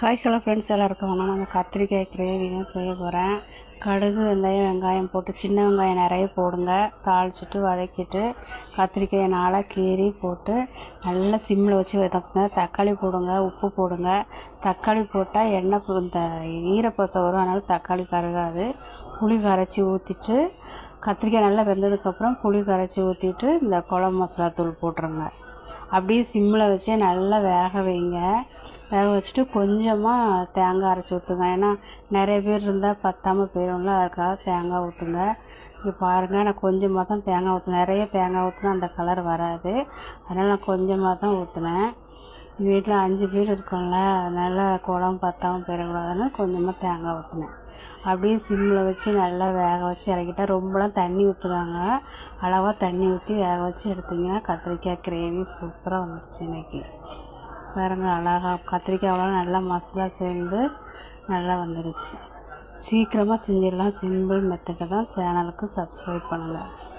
Hi hello friends எல்லாருக்கும் வணக்கம். நம்ம கத்திரிக்காய் கிரேவி தான் செய்ய போகிறேன் கடுகு வெந்தயம் வெங்காயம் போட்டு சின்ன வெங்காயம் நிறைய போடுங்க. தாளிச்சிட்டு வதக்கிட்டு கத்திரிக்காயை நாளாக கீறி போட்டு நல்லா சிம்மில் வச்சு வதக்குங்க. தக்காளி போடுங்க உப்பு போடுங்க. தக்காளி போட்டால் எண்ணெய் இந்த ஈரப்பசை வரும். அதனால் தக்காளி கருகாது. புளி கரைச்சி ஊற்றிட்டு கத்திரிக்காய் நல்லா வெந்ததுக்கப்புறம் புளி கரைச்சி ஊற்றிட்டு இந்த குழம்பு மசாலா தூள் போட்டுருங்க. அப்படியே சிம்மில் வச்சு நல்லா வேக வைங்க. வேக வச்சுட்டு கொஞ்சமாக தேங்காய் அரைச்சி ஊற்றுங்க ஏன்னா நிறைய பேர் இருந்தால் பற்றாமல் போயிடும்ல அதுக்காக தேங்காய் ஊற்றுங்க இங்கே பாருங்கள் நான் கொஞ்சமாக தான் தேங்காய் ஊற்றினேன் நிறைய தேங்காய் ஊற்றினா அந்த கலர் வராது. அதனால் நான் கொஞ்சமாக தான் ஊற்றினேன் வீட்டில் அஞ்சு பேர் இருக்கோம்ல அதனால் குழம்பு பற்றாம போயிடக்கூடாதுன்னு கொஞ்சமாக தேங்காய் ஊற்றினேன் அப்படியே சிம்மில் வச்சு நல்லா வேக வச்சு இறக்கிட்டால் ரொம்பலாம் தண்ணி ஊற்றுறாங்க அளவாக தண்ணி ஊற்றி வேக வச்சு எடுத்திங்கன்னா கத்திரிக்காய் கிரேவி சூப்பராக வந்துடுச்சு இன்றைக்கி வேறங்க அழகாக கத்திரிக்காயெலாம் நல்லா மசாலா சேர்ந்து நல்லா வந்துடுச்சு சீக்கிரமாக செஞ்சிடலாம். சிம்பிள் மெத்தடை தான் சேனலுக்கு சப்ஸ்கிரைப் பண்ணுங்கள்